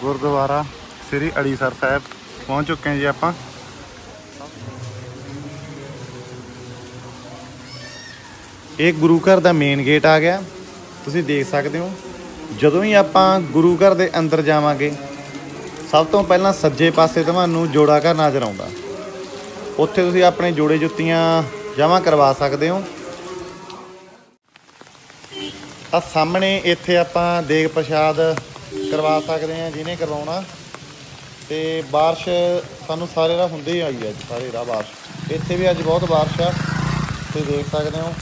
ਗੁਰਦੁਆਰਾ ਸ੍ਰੀ ਅੜੀਸਰ ਸਾਹਿਬ ਪਹੁੰਚ ਚੁੱਕੇ ਹਾਂ ਜੀ ਆਪਾਂ। ਇਹ ਗੁਰੂ ਘਰ ਦਾ ਮੇਨ ਗੇਟ ਆ ਗਿਆ। ਤੁਸੀਂ ਦੇਖ ਸਕਦੇ ਹੋ, ਜਦੋਂ ਹੀ ਆਪਾਂ ਗੁਰੂ ਘਰ ਦੇ ਅੰਦਰ ਜਾਵਾਂਗੇ, ਸਭ ਤੋਂ ਪਹਿਲਾਂ ਸੱਜੇ ਪਾਸੇ ਤੁਹਾਨੂੰ ਜੋੜਾ ਘਰ ਨਜ਼ਰ ਆਉਂਦਾ। ਉੱਥੇ ਤੁਸੀਂ ਆਪਣੇ ਜੋੜੇ ਜੁੱਤੀਆਂ ਜਮ੍ਹਾਂ ਕਰਵਾ ਸਕਦੇ ਹੋ। ਆ ਸਾਹਮਣੇ ਇੱਥੇ ਆਪਾਂ ਦੇਗ ਪ੍ਰਸ਼ਾਦ ਕਰਵਾ ਸਕਦੇ ਹਾਂ, ਜਿਹਨੇ ਕਰਵਾਉਣਾ। ਤੇ ਬਾਰਿਸ਼ ਸਾਨੂੰ ਸਾਰੇ ਰਾਹ ਹੁੰਦੀ ਆਈ ਹੈ ਸਾਰੇ ਰਾਹ ਬਾਰਿਸ਼। ਇੱਥੇ ਵੀ ਅੱਜ ਬਹੁਤ ਬਾਰਿਸ਼ ਆ। ਤੁਸੀਂ ਦੇਖ ਸਕਦੇ ਹੋ।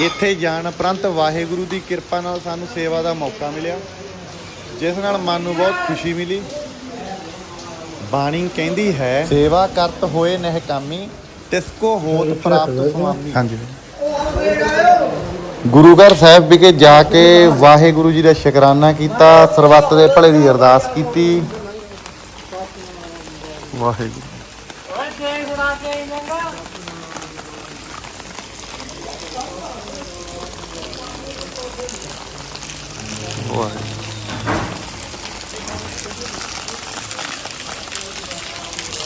ਇੱਥੇ ਜਾਣ ਉਪਰੰਤ ਵਾਹਿਗੁਰੂ ਦੀ ਕਿਰਪਾ ਨਾਲ ਸਾਨੂੰ ਸੇਵਾ ਦਾ ਮੌਕਾ ਮਿਲਿਆ। ਜਿਸ ਨਾਲ ਮਨ ਨੂੰ ਬਹੁਤ ਖੁਸ਼ੀ ਮਿਲੀ। ਬਾਣੀ ਕਹਿੰਦੀ ਹੈ, ਸੇਵਾ ਕਰਤ ਹੋਏ ਨਹਿਕਾਮੀ ਤਿਸ ਕੋ ਹੋਤ ਪ੍ਰਾਪਤ ਸੁਆਮੀ। ਹਾਂਜੀ। ਗੁਰੂ ਘਰ ਸਾਹਿਬ ਵਿਖੇ ਜਾ ਕੇ ਵਾਹਿਗੁਰੂ ਜੀ ਦਾ ਸ਼ੁਕਰਾਨਾ ਕੀਤਾ, ਸਰਬੱਤ ਦੇ ਭਲੇ ਦੀ ਅਰਦਾਸ ਕੀਤੀ। ਵਾਹਿਗੁਰੂ। ਵਾਹਿਗੁਰੂ।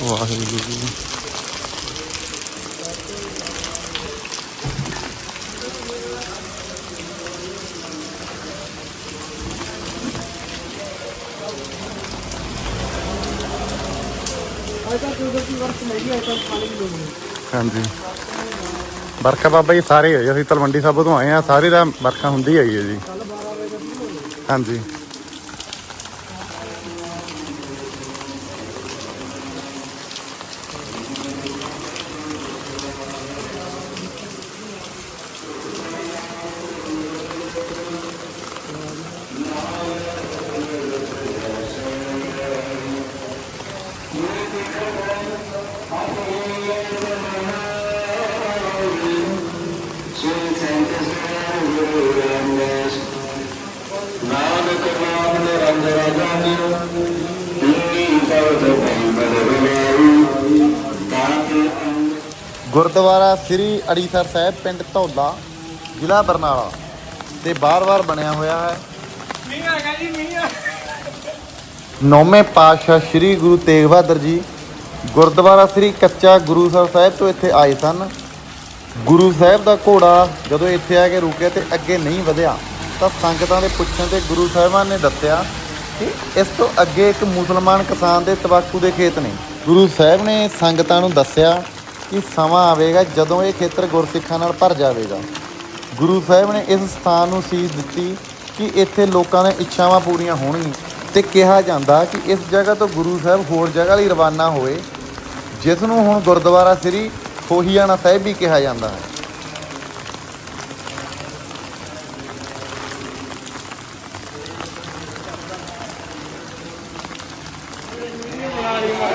ਵਾਹਿਗੁਰੂ। ਹਾਂਜੀ। ਵਰਖਾ ਬਾਬਾ ਜੀ ਸਾਰੇ ਹੈ ਜੀ ਅਸੀਂ ਤਲਵੰਡੀ ਸਾਬੋ ਤੋਂ ਆਏ ਆ ਸਾਰੇ ਦਾ ਵਰਖਾ ਹੁੰਦੀ ਆਈ ਹੈ ਜੀ। ਹਾਂਜੀ। ਗੁਰਦੁਆਰਾ ਸ੍ਰੀ ਅੜੀਸਰ ਸਾਹਿਬ ਪਿੰਡ ਧੌਲਾ, ਜ਼ਿਲ੍ਹਾ ਬਰਨਾਲਾ ਤੇ ਬਾਰ-ਬਾਰ ਬਣਿਆ ਹੋਇਆ ਹੈ। ਮੀਂਹ ਆ ਗਿਆ ਜੀ ਮੀਂਹ ਆ ਨੌਵੇਂ ਪਾਤਸ਼ਾਹ ਸ੍ਰੀ ਗੁਰੂ ਤੇਗ ਬਹਾਦਰ ਜੀ ਗੁਰਦੁਆਰਾ ਸ੍ਰੀ ਕੱਚਾ ਗੁਰੂਸਰ ਸਾਹਿਬ ਤੋਂ ਇੱਥੇ ਆਏ ਸਨ। ਗੁਰੂ ਸਾਹਿਬ ਦਾ ਘੋੜਾ ਜਦੋਂ ਇੱਥੇ ਆ ਕੇ ਰੁਕਿਆ ਤੇ ਅੱਗੇ ਨਹੀਂ ਵਧਿਆ ਤਾਂ ਸੰਗਤਾਂ ਦੇ ਪੁੱਛਣ ਤੇ ਗੁਰੂ ਸਾਹਿਬਾਨ ਨੇ ਦੱਸਿਆ ਇਸ ਤੋਂ ਅੱਗੇ ਇੱਕ ਮੁਸਲਮਾਨ ਕਿਸਾਨ ਦੇ ਤਬਾਕੂ ਦੇ ਖੇਤ ਨੇ। ਗੁਰੂ ਸਾਹਿਬ ਨੇ ਸੰਗਤਾਂ ਨੂੰ ਦੱਸਿਆ ਕਿ ਸਮਾਂ ਆਵੇਗਾ ਜਦੋਂ ਇਹ ਖੇਤਰ ਗੁਰਸਿੱਖਾਂ ਨਾਲ ਭਰ ਜਾਵੇਗਾ। ਗੁਰੂ ਸਾਹਿਬ ਨੇ ਇਸ ਸਥਾਨ ਨੂੰ ਸੀਸ ਦਿੱਤੀ ਕਿ ਇੱਥੇ ਲੋਕਾਂ ਦੀਆਂ ਇੱਛਾਵਾਂ ਪੂਰੀਆਂ ਹੋਣਗੀਆਂ ਤੇ ਕਿਹਾ ਜਾਂਦਾ ਕਿ ਇਸ ਜਗ੍ਹਾ ਤੋਂ ਗੁਰੂ ਸਾਹਿਬ ਹੋਰ ਜਗ੍ਹਾ ਲਈ ਰਵਾਨਾ ਹੋਏ ਜਿਸ ਨੂੰ ਹੁਣ ਗੁਰਦੁਆਰਾ ਸ੍ਰੀ ਖੋਹੀਆਣਾ ਸਾਹਿਬ ਵੀ ਕਿਹਾ ਜਾਂਦਾ ਹੈ।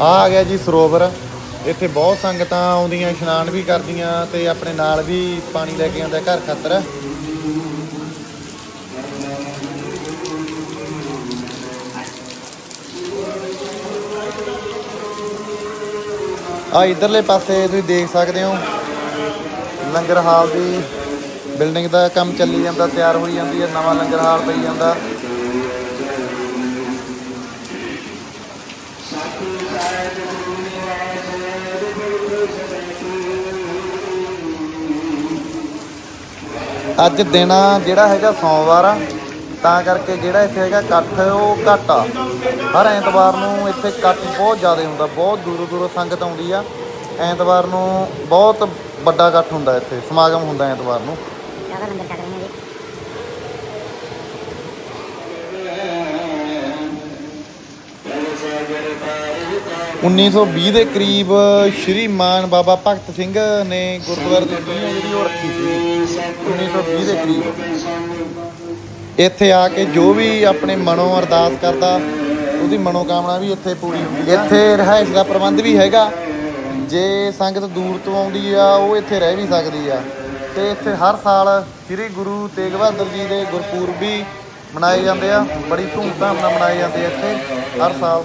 ਆ ਆ ਗਿਆ ਜੀ ਸਰੋਵਰ। ਇੱਥੇ ਬਹੁਤ ਸੰਗਤਾਂ ਆਉਂਦੀਆਂ, ਇਸ਼ਨਾਨ ਵੀ ਕਰਦੀਆਂ ਤੇ ਆਪਣੇ ਨਾਲ ਵੀ ਪਾਣੀ ਲੈ ਕੇ ਆਉਂਦਾ ਘਰ ਖਾਤਰ। ਆ ਇਧਰਲੇ ਪਾਸੇ ਤੁਸੀਂ ਦੇਖ ਸਕਦੇ ਹੋ, ਲੰਗਰ ਹਾਲ ਦੀ ਬਿਲਡਿੰਗ ਦਾ ਕੰਮ ਚੱਲੀ ਜਾਂਦਾ, ਤਿਆਰ ਹੋਈ ਜਾਂਦੀ ਹੈ, ਨਵਾਂ ਲੰਗਰ ਹਾਲ ਪਈ ਜਾਂਦਾ। ਅੱਜ ਦਿਨ ਜਿਹੜਾ ਹੈਗਾ ਸੋਮਵਾਰ ਆ, ਤਾਂ ਕਰਕੇ ਜਿਹੜਾ ਇੱਥੇ ਹੈਗਾ ਇਕੱਠ, ਉਹ ਘੱਟ ਆ। ਹਰ ਐਤਵਾਰ ਨੂੰ ਇੱਥੇ ਇਕੱਠ ਬਹੁਤ ਜ਼ਿਆਦਾ ਹੁੰਦਾ, ਬਹੁਤ ਦੂਰੋਂ ਦੂਰੋਂ ਸੰਗਤ ਆਉਂਦੀ ਆ। ਐਤਵਾਰ ਨੂੰ ਬਹੁਤ ਵੱਡਾ ਇਕੱਠ ਹੁੰਦਾ ਇੱਥੇ, ਸਮਾਗਮ ਹੁੰਦਾ ਐਤਵਾਰ ਨੂੰ ਜ਼ਿਆਦਾ ਲੰਗਰ ਚੱਲ ਰਹੇ ਨੇ ਜੀ ਤਨ ਸਾਗਰ ਪਾਰ ਤਾਰ 1920 ਦੇ ਕਰੀਬ ਸ਼੍ਰੀ ਮਾਨ ਬਾਬਾ ਭਗਤ ਸਿੰਘ ਨੇ ਗੁਰਦੁਆਰੇ ਦੀ ਦੁਨੀਆ ਜਿਹੜੀ ਉਹ ਰੱਖੀ ਸੀ 1920 ਦੇ ਕਰੀਬ। ਇੱਥੇ ਆ ਕੇ ਜੋ ਵੀ ਆਪਣੇ ਮਨੋਂ ਅਰਦਾਸ ਕਰਦਾ, ਉਹਦੀ ਮਨੋਕਾਮਨਾ ਵੀ ਇੱਥੇ ਪੂਰੀ ਹੁੰਦੀ ਹੈ ਇੱਥੇ ਰਿਹਾਇਸ਼ ਦਾ ਪ੍ਰਬੰਧ ਵੀ ਹੈਗਾ। ਜੇ ਸੰਗਤ ਦੂਰ ਤੋਂ ਆਉਂਦੀ ਆ, ਉਹ ਇੱਥੇ ਰਹਿ ਵੀ ਸਕਦੀ ਆ। ਤੇ ਇੱਥੇ ਹਰ ਸਾਲ ਸ੍ਰੀ ਗੁਰੂ ਤੇਗ ਬਹਾਦਰ ਜੀ ਦੇ ਗੁਰਪੁਰਬ ਵੀ ਮਨਾਏ ਜਾਂਦੇ ਆ। ਬੜੀ ਧੂਮਧਾਮ ਨਾਲ ਮਨਾਏ ਜਾਂਦੇ ਆ ਇੱਥੇ। ਹਰ ਸਾਲ